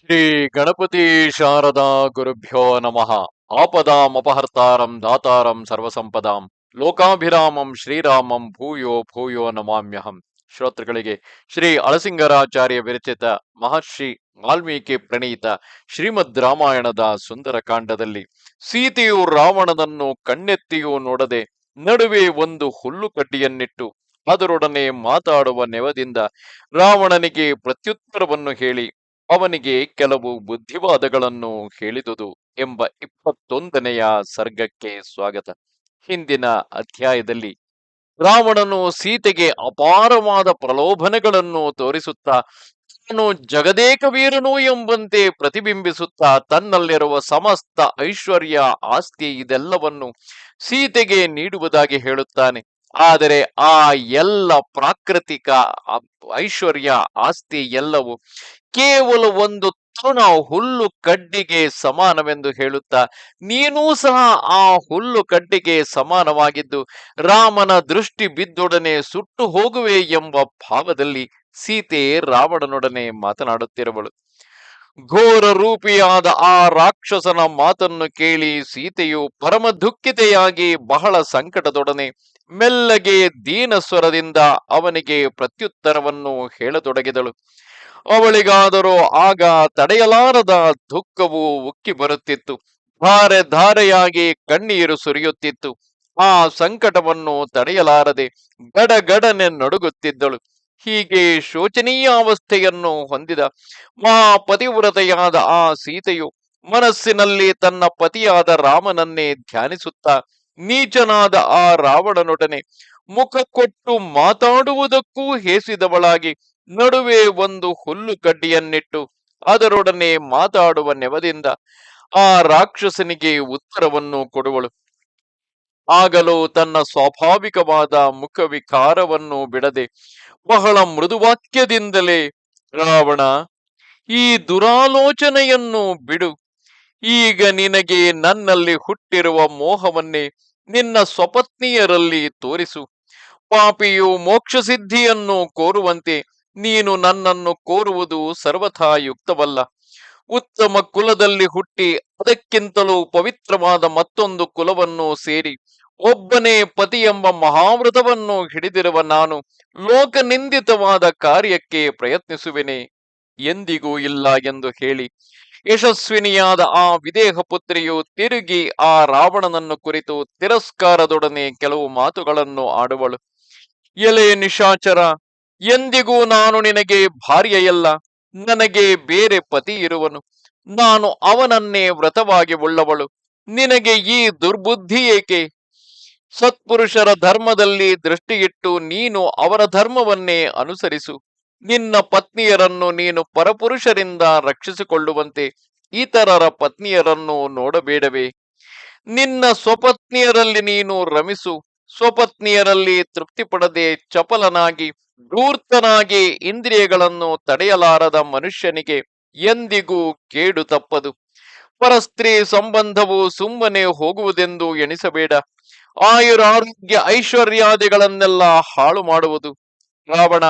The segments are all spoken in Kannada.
ಶ್ರೀ ಗಣಪತಿ ಶಾರದಾ ಗುರುಭ್ಯೋ ನಮಃ. ಆಪದಾಮಪಹರ್ತಾರಂ ದಾತಾರಂ ಸರ್ವಸಂಪದಾಂ. ಲೋಕಾಭಿರಾಮಂ ಶ್ರೀರಾಮಂ ಭೂಯೋ ಭೂಯೋ ನಮಾಮ್ಯಹಂ. ಶ್ರೋತೃಗಳಿಗೆ ಶ್ರೀ ಅಳಸಿಂಗರಾಚಾರ್ಯ ವಿರಚಿತ ಮಹರ್ಷಿ ವಾಲ್ಮೀಕಿ ಪ್ರಣೀತ ಶ್ರೀಮದ್ ರಾಮಾಯಣದ ಸುಂದರ ಕಾಂಡದಲ್ಲಿ ಸೀತೆಯು ರಾವಣನನ್ನು ಕಣ್ಣೆತ್ತಿಯೂ ನೋಡದೆ ನಡುವೆ ಒಂದು ಹುಲ್ಲು ಕಡ್ಡಿಯನ್ನಿಟ್ಟು ಅದರೊಡನೆ ಮಾತಾಡುವ ನೆವದಿಂದ ರಾವಣನಿಗೆ ಪ್ರತ್ಯುತ್ತರವನ್ನು ಹೇಳಿ ಅವನಿಗೆ ಕೆಲವು ಬುದ್ಧಿವಾದಗಳನ್ನು ಹೇಳಿದುದು ಎಂಬ ಇಪ್ಪತ್ತೊಂದನೆಯ ಸರ್ಗಕ್ಕೆ ಸ್ವಾಗತ. ಹಿಂದಿನ ಅಧ್ಯಾಯದಲ್ಲಿ ರಾವಣನು ಸೀತೆಗೆ ಅಪಾರವಾದ ಪ್ರಲೋಭನೆಗಳನ್ನು ತೋರಿಸುತ್ತಾ ತಾನು ಜಗದೇಕ ವೀರನು ಎಂಬಂತೆ ಪ್ರತಿಬಿಂಬಿಸುತ್ತಾ, ತನ್ನಲ್ಲಿರುವ ಸಮಸ್ತ ಐಶ್ವರ್ಯ, ಆಸ್ತಿ ಇದೆಲ್ಲವನ್ನು ಸೀತೆಗೆ ನೀಡುವುದಾಗಿ ಹೇಳುತ್ತಾನೆ. ಆದರೆ ಆ ಎಲ್ಲ ಪ್ರಾಕೃತಿಕ ಐಶ್ವರ್ಯ, ಆಸ್ತಿ ಎಲ್ಲವೂ ಕೇವಲ ಒಂದು ತೃಣ ಹುಲ್ಲು ಕಡ್ಡಿಗೆ ಸಮಾನವೆಂದು ಹೇಳುತ್ತಾ, ನೀನೂ ಸಹ ಆ ಹುಲ್ಲು ಕಡ್ಡಿಗೆ ಸಮಾನವಾಗಿದ್ದು, ರಾಮನ ದೃಷ್ಟಿ ಬಿದ್ದೊಡನೆ ಸುಟ್ಟು ಹೋಗುವೆ ಎಂಬ ಭಾವದಲ್ಲಿ ಸೀತೆ ರಾವಣನೊಡನೆ ಮಾತನಾಡುತ್ತಿರುವಳು. ಘೋರ ರೂಪಿಯಾದ ಆ ರಾಕ್ಷಸನ ಮಾತನ್ನು ಕೇಳಿ ಸೀತೆಯು ಪರಮ ದುಃಖಿತೆಯಾಗಿ ಬಹಳ ಸಂಕಟದೊಡನೆ ಮೆಲ್ಲಗೆ ದೀನ ಸ್ವರದಿಂದ ಅವನಿಗೆ ಪ್ರತ್ಯುತ್ತರವನ್ನು ಹೇಳತೊಡಗಿದಳು. ಅವಳಿಗಾದರೂ ಆಗ ತಡೆಯಲಾರದ ದುಃಖವು ಉಕ್ಕಿ ಬರುತ್ತಿತ್ತು. ಧಾರೆ ಧಾರೆಯಾಗಿ ಕಣ್ಣೀರು ಸುರಿಯುತ್ತಿತ್ತು. ಆ ಸಂಕಟವನ್ನು ತಡೆಯಲಾರದೆ ಗಡಗಡನೆ ನಡುಗುತ್ತಿದ್ದಳು. ಹೀಗೆ ಶೋಚನೀಯ ಅವಸ್ಥೆಯನ್ನು ಹೊಂದಿದ ಮಹಾಪತಿವ್ರತೆಯಾದ ಆ ಸೀತೆಯು ಮನಸ್ಸಿನಲ್ಲಿ ತನ್ನ ಪತಿಯಾದ ರಾಮನನ್ನೇ ಧ್ಯಾನಿಸುತ್ತಾ ನೀಚನಾದ ಆ ರಾವಣನೊಡನೆ ಮುಖ ಕೊಟ್ಟು ಮಾತಾಡುವುದಕ್ಕೂ ಹೇಸಿದವಳಾಗಿ ನಡುವೆ ಒಂದು ಹುಲ್ಲು ಕಡ್ಡಿಯನ್ನಿಟ್ಟು ಅದರೊಡನೆ ಮಾತಾಡುವ ನೆವದಿಂದ ಆ ರಾಕ್ಷಸನಿಗೆ ಉತ್ತರವನ್ನು ಕೊಡುವಳು. ಆಗಲೂ ತನ್ನ ಸ್ವಾಭಾವಿಕವಾದ ಮುಖವಿಕಾರವನ್ನು ಬಿಡದೆ ಬಹಳ ಮೃದುವಾಕ್ಯದಿಂದಲೇ, ರಾವಣ, ಈ ದುರಾಲೋಚನೆಯನ್ನು ಬಿಡು. ಈಗ ನಿನಗೆ ನನ್ನಲ್ಲಿ ಹುಟ್ಟಿರುವ ಮೋಹವನ್ನೇ ನಿನ್ನ ಸ್ವಪತ್ನಿಯರಲ್ಲಿ ತೋರಿಸು. ಪಾಪಿಯು ಮೋಕ್ಷ ಸಿದ್ಧಿಯನ್ನು ಕೋರುವಂತೆ ನೀನು ನನ್ನನ್ನು ಕೋರುವುದು ಸರ್ವಥಾ ಯುಕ್ತವಲ್ಲ ಉತ್ತಮ ಕುಲದಲ್ಲಿ ಹುಟ್ಟಿ ಅದಕ್ಕಿಂತಲೂ ಪವಿತ್ರವಾದ ಮತ್ತೊಂದು ಕುಲವನ್ನು ಸೇರಿ ಒಬ್ಬನೇ ಪತಿ ಎಂಬ ಮಹಾವ್ರತವನ್ನು ಹಿಡಿದಿರುವ ನಾನು ಲೋಕ ನಿಂದಿತವಾದ ಕಾರ್ಯಕ್ಕೆ ಪ್ರಯತ್ನಿಸುವೆನೆ. ಎಂದಿಗೂ ಇಲ್ಲ ಎಂದು ಹೇಳಿ ಯಶಸ್ವಿನಿಯಾದ ಆ ವಿದೇಹ ಪುತ್ರಿಯು ತಿರುಗಿ ಆ ರಾವಣನನ್ನು ಕುರಿತು ತಿರಸ್ಕಾರದೊಡನೆ ಕೆಲವು ಮಾತುಗಳನ್ನು ಆಡುವಳು. ಎಲೆ ನಿಶಾಚರ ಎಂದಿಗೂ ನಾನು ನಿನಗೆ ಭಾರ್ಯೆಯಲ್ಲ, ನನಗೆ ಬೇರೆ ಪತಿ ಇರುವನು. ನಾನು ಅವನನ್ನೇ ವ್ರತವಾಗಿ ಉಳ್ಳವಳು. ನಿನಗೆ ಈ ದುರ್ಬುದ್ಧಿ ಏಕೆ? ಸತ್ಪುರುಷರ ಧರ್ಮದಲ್ಲಿ ದೃಷ್ಟಿಯಿಟ್ಟು ನೀನು ಅವರ ಧರ್ಮವನ್ನೇ ಅನುಸರಿಸು. ನಿನ್ನ ಪತ್ನಿಯರನ್ನು ನೀನು ಪರಪುರುಷರಿಂದ ರಕ್ಷಿಸಿಕೊಳ್ಳುವಂತೆ ಇತರರ ಪತ್ನಿಯರನ್ನು ನೋಡಬೇಡವೇ. ನಿನ್ನ ಸ್ವಪತ್ನಿಯರಲ್ಲಿ ನೀನು ರಮಿಸು. ಸ್ವಪತ್ನಿಯರಲ್ಲಿ ತೃಪ್ತಿಪಡದೆ ಚಪಲನಾಗಿ, ಧೂರ್ತನಾಗಿ ಇಂದ್ರಿಯಗಳನ್ನು ತಡೆಯಲಾರದ ಮನುಷ್ಯನಿಗೆ ಎಂದಿಗೂ ಕೇಡು ತಪ್ಪದು. ಪರಸ್ತ್ರೀ ಸಂಬಂಧವು ಸುಮ್ಮನೆ ಹೋಗುವುದೆಂದು ಎಣಿಸಬೇಡ. ಆಯುರಾರೋಗ್ಯ ಐಶ್ವರ್ಯಾದಿಗಳನ್ನೆಲ್ಲ ಹಾಳು ಮಾಡುವುದು. ರಾವಣ,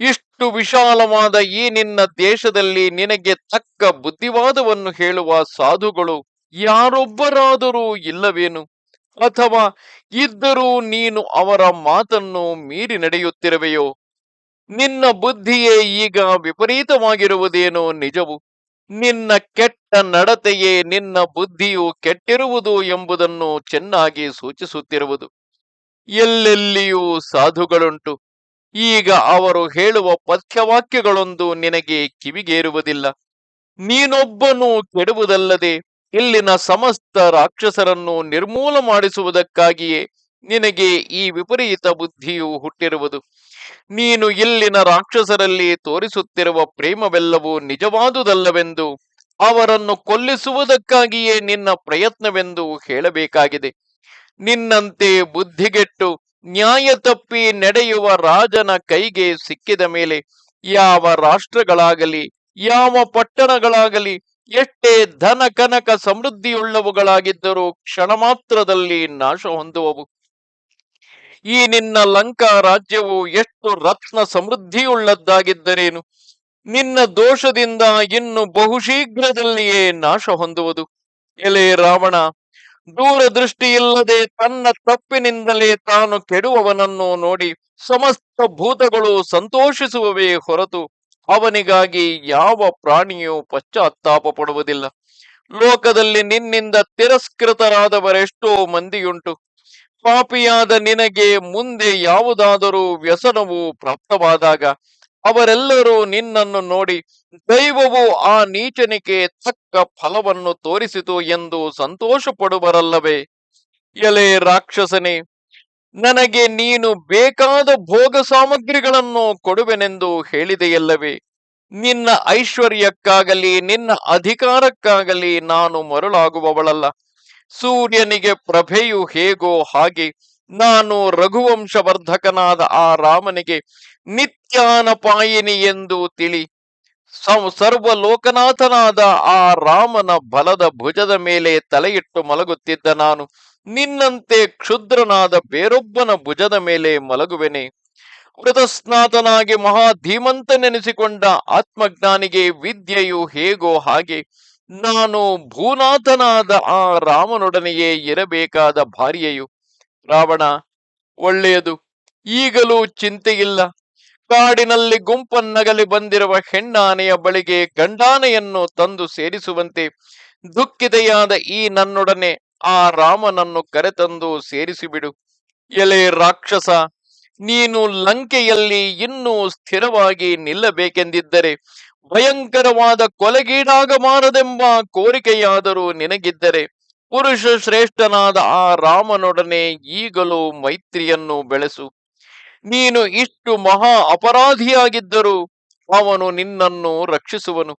ಇಷ್ಟು ವಿಶಾಲವಾದ ಈ ನಿನ್ನ ದೇಶದಲ್ಲಿ ನಿನಗೆ ತಕ್ಕ ಬುದ್ಧಿವಾದವನ್ನು ಹೇಳುವ ಸಾಧುಗಳು ಯಾರೊಬ್ಬರಾದರೂ ಇಲ್ಲವೇನು? ಅಥವಾ ಇದ್ದರೂ ನೀನು ಅವರ ಮಾತನ್ನು ಮೀರಿ ನಡೆಯುತ್ತಿರುವೆಯೋ? ನಿನ್ನ ಬುದ್ಧಿಯೇ ಈಗ ವಿಪರೀತವಾಗಿರುವುದೇನೋ ನಿಜವು? ನಿನ್ನ ಕೆಟ್ಟ ನಡತೆಯೇ ನಿನ್ನ ಬುದ್ಧಿಯು ಕೆಟ್ಟಿರುವುದು ಎಂಬುದನ್ನು ಚೆನ್ನಾಗಿ ಸೂಚಿಸುತ್ತಿರುವುದು. ಎಲ್ಲೆಲ್ಲಿಯೂ ಸಾಧುಗಳುಂಟು. ಈಗ ಅವರು ಹೇಳುವ ಪಥ್ಯವಾಕ್ಯಗಳೊಂದು ನಿನಗೆ ಕಿವಿಗೇರುವುದಿಲ್ಲ. ನೀನೊಬ್ಬನು ಕೆಡುವುದಲ್ಲದೆ ಇಲ್ಲಿನ ಸಮಸ್ತ ರಾಕ್ಷಸರನ್ನು ನಿರ್ಮೂಲ ಮಾಡಿಸುವುದಕ್ಕಾಗಿಯೇ ನಿನಗೆ ಈ ವಿಪರೀತ ಬುದ್ಧಿಯು ಹುಟ್ಟಿರುವುದು. ನೀನು ಇಲ್ಲಿನ ರಾಕ್ಷಸರಲ್ಲಿ ತೋರಿಸುತ್ತಿರುವ ಪ್ರೇಮವೆಲ್ಲವೂ ನಿಜವಾದುದಲ್ಲವೆಂದು, ಅವರನ್ನು ಕೊಲ್ಲಿಸುವುದಕ್ಕಾಗಿಯೇ ನಿನ್ನ ಪ್ರಯತ್ನವೆಂದು ಹೇಳಬೇಕಾಗಿದೆ. ನಿನ್ನಂತೆ ಬುದ್ಧಿಗೆಟ್ಟು ನ್ಯಾಯ ತಪ್ಪಿ ನಡೆಯುವ ರಾಜನ ಕೈಗೆ ಸಿಕ್ಕಿದ ಮೇಲೆ ಯಾವ ರಾಷ್ಟ್ರಗಳಾಗಲಿ, ಯಾವ ಪಟ್ಟಣಗಳಾಗಲಿ ಎಷ್ಟೇ ಧನ ಕನಕ ಸಮೃದ್ಧಿಯುಳ್ಳವುಗಳಾಗಿದ್ದರೂ ಕ್ಷಣ ಮಾತ್ರದಲ್ಲಿ ನಾಶ ಹೊಂದುವವು. ಈ ನಿನ್ನ ಲಂಕಾ ರಾಜ್ಯವು ಎಷ್ಟು ರತ್ನ ಸಮೃದ್ಧಿಯುಳ್ಳದ್ದಾಗಿದ್ದರೇನು? ನಿನ್ನ ದೋಷದಿಂದ ಇನ್ನು ಬಹುಶೀಘ್ರದಲ್ಲಿಯೇ ನಾಶ ಹೊಂದುವುದು. ಎಲೆ ರಾವಣ, ದೂರದೃಷ್ಟಿಯಿಲ್ಲದೆ ತನ್ನ ತಪ್ಪಿನಿಂದಲೇ ತಾನು ಕೆಡುವವನನ್ನು ನೋಡಿ ಸಮಸ್ತ ಭೂತಗಳು ಸಂತೋಷಿಸುವವೇ ಹೊರತು ಅವನಿಗಾಗಿ ಯಾವ ಪ್ರಾಣಿಯೂ ಪಶ್ಚಾತ್ತಾಪ ಪಡುವುದಿಲ್ಲ ಲೋಕದಲ್ಲಿ ನಿನ್ನಿಂದ ತಿರಸ್ಕೃತರಾದವರೆಷ್ಟೋ ಮಂದಿಯುಂಟು. ಪಾಪಿಯಾದ ನಿನಗೆ ಮುಂದೆ ಯಾವುದಾದರೂ ವ್ಯಸನವು ಪ್ರಾಪ್ತವಾದಾಗ ಅವರೆಲ್ಲರೂ ನಿನ್ನನ್ನು ನೋಡಿ, ದೈವವು ಆ ನೀಚನಿಗೆ ತಕ್ಕ ಫಲವನ್ನು ತೋರಿಸಿತು ಎಂದು ಸಂತೋಷ ಪಡುವರಲ್ಲವೇ ಎಲೆ ರಾಕ್ಷಸನೇ ನನಗೆ ನೀನು ಬೇಕಾದ ಭೋಗ ಸಾಮಗ್ರಿಗಳನ್ನು ಕೊಡುವೆನೆಂದು ಹೇಳಿದೆಯಲ್ಲವೇ? ನಿನ್ನ ಐಶ್ವರ್ಯಕ್ಕಾಗಲಿ, ನಿನ್ನ ಅಧಿಕಾರಕ್ಕಾಗಲಿ ನಾನು ಮರುಳಾಗುವವಳಲ್ಲ. ಸೂರ್ಯನಿಗೆ ಪ್ರಭೆಯು ಹೇಗೋ ಹಾಗೆ ನಾನು ರಘುವಂಶವರ್ಧಕನಾದ ಆ ರಾಮನಿಗೆ ನಿತ್ಯಾನಪಾಯಿನಿ ಎಂದು ತಿಳಿ, ಸಂ- ಸರ್ವಲೋಕನಾಥನಾದ ಆ ರಾಮನ ಬಲದ ಭುಜದ ಮೇಲೆ ತಲೆಯಿಟ್ಟು ಮಲಗುತ್ತಿದ್ದ ನಾನು ನಿನ್ನಂತೆ ಕ್ಷುದ್ರನಾದ ಬೇರೊಬ್ಬನ ಭುಜದ ಮೇಲೆ ಮಲಗುವೆನೆ. ಕೃತಸ್ನಾತನಾಗಿ ಮಹಾ ಧೀಮಂತನೆನಿಸಿಕೊಂಡ ಆತ್ಮಜ್ಞಾನಿಗೆ ವಿದ್ಯೆಯು ಹೇಗೋ ಹಾಗೆ ನಾನು ಭೂನಾಥನಾದ ಆ ರಾಮನೊಡನೆಯೇ ಇರಬೇಕಾದ ಭಾರ್ಯೆಯು. ರಾವಣ, ಒಳ್ಳೆಯದು, ಈಗಲೂ ಚಿಂತೆಯಿಲ್ಲ. ಕಾಡಿನಲ್ಲಿ ಗುಂಪನ್ನಗಲಿ ಬಂದಿರುವ ಹೆಣ್ಣಾನೆಯ ಬಳಿಗೆ ಗಂಡಾನೆಯನ್ನು ತಂದು ಸೇರಿಸುವಂತೆ ದುಃಖಿತೆಯಾದ ಈ ನನ್ನೊಡನೆ ಆ ರಾಮನನ್ನು ಕರೆತಂದು ಸೇರಿಸಿಬಿಡು. ಎಲೆ ರಾಕ್ಷಸ, ನೀನು ಲಂಕೆಯಲ್ಲಿ ಇನ್ನೂ ಸ್ಥಿರವಾಗಿ ನಿಲ್ಲಬೇಕೆಂದಿದ್ದರೆ, ಭಯಂಕರವಾದ ಕೊಲೆಗೀಡಾಗಬಾರದೆಂಬ ಕೋರಿಕೆಯಾದರೂ ನಿನಗಿದ್ದರೆ, ಪುರುಷ ಶ್ರೇಷ್ಠನಾದ ಆ ರಾಮನೊಡನೆ ಈಗಲೂ ಮೈತ್ರಿಯನ್ನು ಬೆಳೆಸು. ನೀನು ಇಷ್ಟು ಮಹಾ ಅಪರಾಧಿಯಾಗಿದ್ದರೂ ಅವನು ನಿನ್ನನ್ನು ರಕ್ಷಿಸುವನು.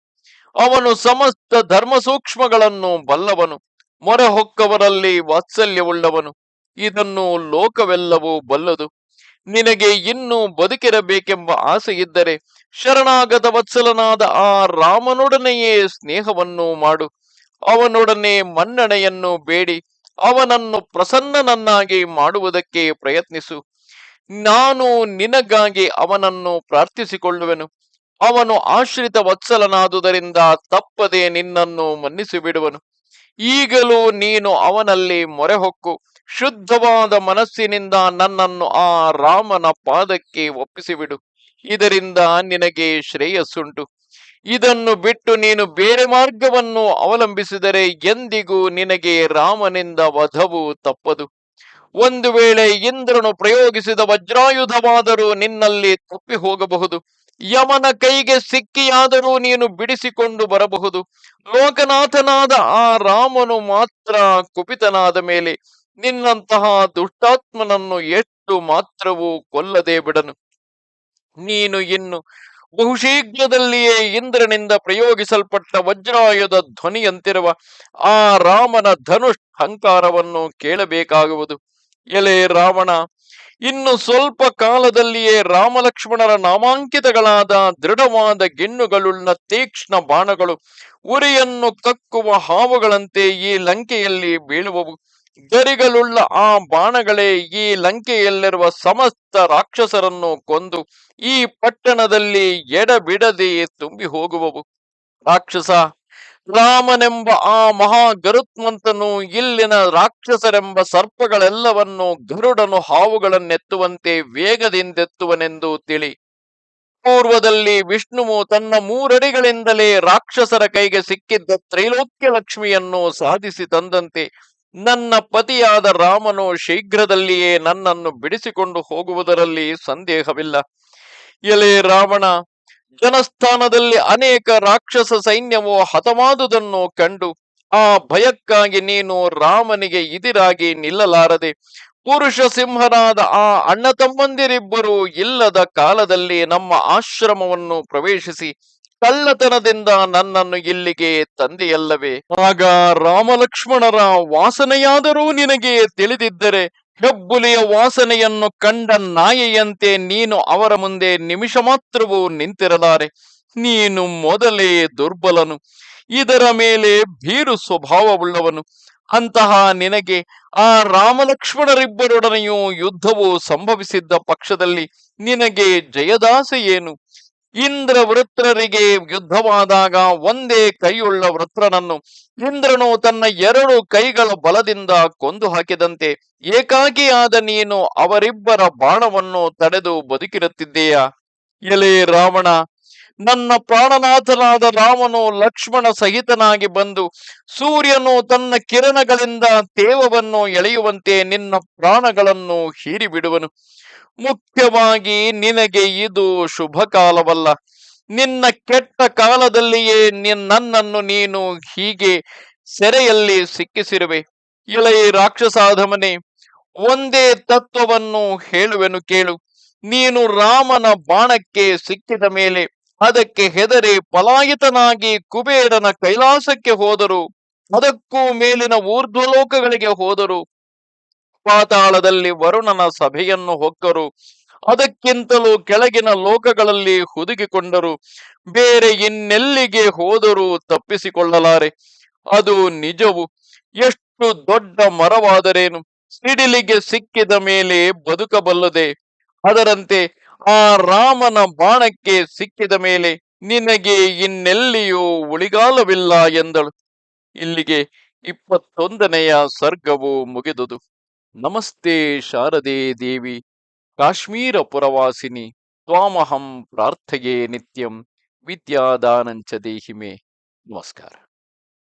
ಅವನು ಸಮಸ್ತ ಧರ್ಮ ಸೂಕ್ಷ್ಮಗಳನ್ನು ಬಲ್ಲವನು. ಮೊರೆ ಹೊಕ್ಕವರಲ್ಲಿ ವಾತ್ಸಲ್ಯವುಳ್ಳವನು. ಇದನ್ನು ಲೋಕವೆಲ್ಲವೂ ಬಲ್ಲದು. ನಿನಗೆ ಇನ್ನೂ ಬದುಕಿರಬೇಕೆಂಬ ಆಸೆ ಇದ್ದರೆ ಶರಣಾಗತ ವತ್ಸಲನಾದ ಆ ರಾಮನೊಡನೆಯೇ ಸ್ನೇಹವನ್ನು ಮಾಡು. ಅವನೊಡನೆ ಮನ್ನಣೆಯನ್ನು ಬೇಡಿ. ಅವನನ್ನು ಪ್ರಸನ್ನನನ್ನಾಗಿ ಮಾಡುವುದಕ್ಕೆ ಪ್ರಯತ್ನಿಸು. ನಾನು ನಿನಗಾಗಿ ಅವನನ್ನು ಪ್ರಾರ್ಥಿಸಿಕೊಳ್ಳುವೆನು. ಅವನು ಆಶ್ರಿತ ವತ್ಸಲನಾದುದರಿಂದ ತಪ್ಪದೆ ನಿನ್ನನ್ನು ಮನ್ನಿಸಿ ಬಿಡುವನು ಈಗಲೂ ನೀನು ಅವನಲ್ಲಿ ಮೊರೆಹೊಕ್ಕು. ಶುದ್ಧವಾದ ಮನಸ್ಸಿನಿಂದ ನನ್ನನ್ನು ಆ ರಾಮನ ಪಾದಕ್ಕೆ ಒಪ್ಪಿಸಿಬಿಡು. ಇದರಿಂದ ನಿನಗೆ ಶ್ರೇಯಸ್ಸುಂಟು. ಇದನ್ನು ಬಿಟ್ಟು ನೀನು ಬೇರೆ ಮಾರ್ಗವನ್ನು ಅವಲಂಬಿಸಿದರೆ ಎಂದಿಗೂ ನಿನಗೆ ರಾಮನಿಂದ ವಧವು ತಪ್ಪದು. ಒಂದು ವೇಳೆ ಇಂದ್ರನು ಪ್ರಯೋಗಿಸಿದ ವಜ್ರಾಯುಧವಾದರೂ ನಿನ್ನಲ್ಲಿ ತಪ್ಪಿ ಹೋಗಬಹುದು ಯಮನ ಕೈಗೆ ಸಿಕ್ಕಿಯಾದರೂ ನೀನು ಬಿಡಿಸಿಕೊಂಡು ಬರಬಹುದು. ಲೋಕನಾಥನಾದ ಆ ರಾಮನು ಮಾತ್ರ ಕುಪಿತನಾದ ಮೇಲೆ ನಿನ್ನಂತಹ ದುಷ್ಟಾತ್ಮನನ್ನು ಎಷ್ಟು ಮಾತ್ರವೂ ಕೊಲ್ಲದೆ ಬಿಡನು. ನೀನು ಇನ್ನು ಬಹುಶೀಘ್ರದಲ್ಲಿಯೇ ಇಂದ್ರನಿಂದ ಪ್ರಯೋಗಿಸಲ್ಪಟ್ಟ ವಜ್ರಾಯುಧ ಧ್ವನಿಯಂತಿರುವ ಆ ರಾಮನ ಧನುಷ್ ಹಂಕಾರವನ್ನು ಕೇಳಬೇಕಾಗುವುದು. ಎಲೆ ರಾವಣ ಇನ್ನು ಸ್ವಲ್ಪ ಕಾಲದಲ್ಲಿಯೇ ರಾಮಲಕ್ಷ್ಮಣರ ನಾಮಾಂಕಿತಗಳಾದ ದೃಢವಾದ ಗಿಣ್ಣುಗಳುಳ್ಳ ತೀಕ್ಷ್ಣ ಬಾಣಗಳು ಉರಿಯನ್ನು ಕಕ್ಕುವ ಹಾವುಗಳಂತೆ ಈ ಲಂಕೆಯಲ್ಲಿ ಬೀಳುವವು. ಗರಿಗಳುಳ್ಳ ಆ ಬಾಣಗಳೇ ಈ ಲಂಕೆಯಲ್ಲಿರುವ ಸಮಸ್ತ ರಾಕ್ಷಸರನ್ನು ಕೊಂದು ಈ ಪಟ್ಟಣದಲ್ಲಿ ಎಡಬಿಡದೆ ತುಂಬಿ ಹೋಗುವವು. ರಾಕ್ಷಸ ರಾಮನೆಂಬ ಆ ಮಹಾ ಗರುತ್ಮಂತನು ಇಲ್ಲಿನ ರಾಕ್ಷಸರೆಂಬ ಸರ್ಪಗಳೆಲ್ಲವನ್ನು ಗರುಡನು ಹಾವುಗಳನ್ನೆತ್ತುವಂತೆ ವೇಗದಿಂದೆತ್ತುವನೆಂದು ತಿಳಿ. ಪೂರ್ವದಲ್ಲಿ ವಿಷ್ಣುವು ತನ್ನ ಮೂರಡಿಗಳಿಂದಲೇ ರಾಕ್ಷಸರ ಕೈಗೆ ಸಿಕ್ಕಿದ್ದ ತ್ರೈಲೋಕ್ಯ ಲಕ್ಷ್ಮಿಯನ್ನು ಸಾಧಿಸಿ ತಂದಂತೆ ನನ್ನ ಪತಿಯಾದ ರಾಮನು ಶೀಘ್ರದಲ್ಲಿಯೇ ನನ್ನನ್ನು ಬಿಡಿಸಿಕೊಂಡು ಹೋಗುವುದರಲ್ಲಿ ಸಂದೇಹವಿಲ್ಲ. ಎಲೆ ರಾವಣ ಜನಸ್ಥಾನದಲ್ಲಿ ಅನೇಕ ರಾಕ್ಷಸ ಸೈನ್ಯವು ಹತವಾದುದನ್ನು ಕಂಡು, ಆ ಭಯಕ್ಕಾಗಿ ನೀನು ರಾಮನಿಗೆ ಇದಿರಾಗಿ ನಿಲ್ಲಲಾರದೆ. ಪುರುಷ ಸಿಂಹನಾದ ಆ ಅಣ್ಣ ತಮ್ಮಂದಿರಿಬ್ಬರು ಇಲ್ಲದ ಕಾಲದಲ್ಲಿ ನಮ್ಮ ಆಶ್ರಮವನ್ನು ಪ್ರವೇಶಿಸಿ, ಕಳ್ಳತನದಿಂದ ನನ್ನನ್ನು ಇಲ್ಲಿಗೆ ತಂದೆಯಲ್ಲವೇ. ಆಗ ರಾಮಲಕ್ಷ್ಮಣರ ವಾಸನೆಯಾದರೂ ನಿನಗೆ ತಿಳಿದಿದ್ದರೆ ಹೆಬ್ಬುಲಿಯ ವಾಸನೆಯನ್ನು ಕಂಡ ನಾಯಿಯಂತೆ ನೀನು ಅವರ ಮುಂದೆ ನಿಮಿಷ ಮಾತ್ರವೂ ನಿಂತಿರಲಾರೆ. ನೀನು ಮೊದಲೇ ದುರ್ಬಲನು. ಇದರ ಮೇಲೆ ಭೀರು ಸ್ವಭಾವವುಳ್ಳವನು. ಅಂತಹ ನಿನಗೆ ಆ ರಾಮಲಕ್ಷ್ಮಣರಿಬ್ಬರೊಡನೆಯೂ ಯುದ್ಧವು ಸಂಭವಿಸಿದ್ದ ಪಕ್ಷದಲ್ಲಿ ನಿನಗೆ ಜಯದಾಸೆ ಏನು? ಇಂದ್ರ ವೃತ್ರರಿಗೆ ಯುದ್ಧವಾದಾಗ ಒಂದೇ ಕೈಯುಳ್ಳ ವೃತ್ರನನ್ನು ಇಂದ್ರನು ತನ್ನ ಎರಡು ಕೈಗಳ ಬಲದಿಂದ ಕೊಂದು ಹಾಕಿದಂತೆ ಏಕಾಕಿಯಾದ ನೀನು ಅವರಿಬ್ಬರ ಬಾಣವನ್ನು ತಡೆದು ಬದುಕಿರುತ್ತಿದ್ದೀಯಾ? ಎಲೆ ರಾವಣ ನನ್ನ ಪ್ರಾಣನಾಥನಾದ ರಾಮನು ಲಕ್ಷ್ಮಣ ಸಹಿತನಾಗಿ ಬಂದು ಸೂರ್ಯನು ತನ್ನ ಕಿರಣಗಳಿಂದ ತೇವವನ್ನು ಎಳೆಯುವಂತೆ ನಿನ್ನ ಪ್ರಾಣಗಳನ್ನು ಹೀರಿಬಿಡುವನು. ಮುಖ್ಯವಾಗಿ ನಿನಗೆ ಇದು ಶುಭ ಕಾಲವಲ್ಲ ನಿನ್ನ ಕೆಟ್ಟ ಕಾಲದಲ್ಲಿಯೇ ನಿನ್ ನನ್ನನ್ನು ನೀನು ಹೀಗೆ ಸೆರೆಯಲ್ಲಿ ಸಿಕ್ಕಿಸಿರುವೆ. ಇಳೆಯ ರಾಕ್ಷಸಾಧಮನೆ, ಒಂದೇ ತತ್ವವನ್ನು ಹೇಳುವೆನು ಕೇಳು. ನೀನು ರಾಮನ ಬಾಣಕ್ಕೆ ಸಿಕ್ಕಿದ ಮೇಲೆ ಅದಕ್ಕೆ ಹೆದರಿ ಪಲಾಯಿತನಾಗಿ ಕುಬೇರನ ಕೈಲಾಸಕ್ಕೆ ಹೋದರು. ಅದಕ್ಕೂ ಮೇಲಿನ ಊರ್ಧ್ವಲೋಕಗಳಿಗೆ ಹೋದರು. ಪಾತಾಳದಲ್ಲಿ ವರುಣನ ಸಭೆಯನ್ನು ಹೊಕ್ಕರು. ಅದಕ್ಕಿಂತಲೂ ಕೆಳಗಿನ ಲೋಕಗಳಲ್ಲಿ ಹುದುಗಿಕೊಂಡರು. ಬೇರೆ ಇನ್ನೆಲ್ಲಿಗೆ ಹೋದರೂ ತಪ್ಪಿಸಿಕೊಳ್ಳಲಾರೆ. ಅದು ನಿಜವು. ಎಷ್ಟು ದೊಡ್ಡ ಮರವಾದರೇನು. ಸಿಡಿಲಿಗೆ ಸಿಕ್ಕಿದ ಮೇಲೆ ಬದುಕಬಲ್ಲದೆ. ಅದರಂತೆ ಆ ರಾಮನ ಬಾಣಕ್ಕೆ ಸಿಕ್ಕಿದ ಮೇಲೆ ನಿನಗೆ ಇನ್ನೆಲ್ಲಿಯೂ ಉಳಿಗಾಲವಿಲ್ಲ ಎಂದಳು. ಇಲ್ಲಿಗೆ ಇಪ್ಪತ್ತೊಂದನೆಯ ಸರ್ಗವು ಮುಗಿದುದು. ನಮಸ್ತೆ ಶಾರದೆ ದೇವಿ, ಕಾಶ್ಮೀರ ಪುರವಾಸಿನಿ, ತ್ವಾಮಹಂ ಪ್ರಾರ್ಥೆಯೇ ನಿತ್ಯಂ, ವಿದ್ಯಾದಾನಂಚ ದೇಹಿಮೆ. ನಮಸ್ಕಾರ.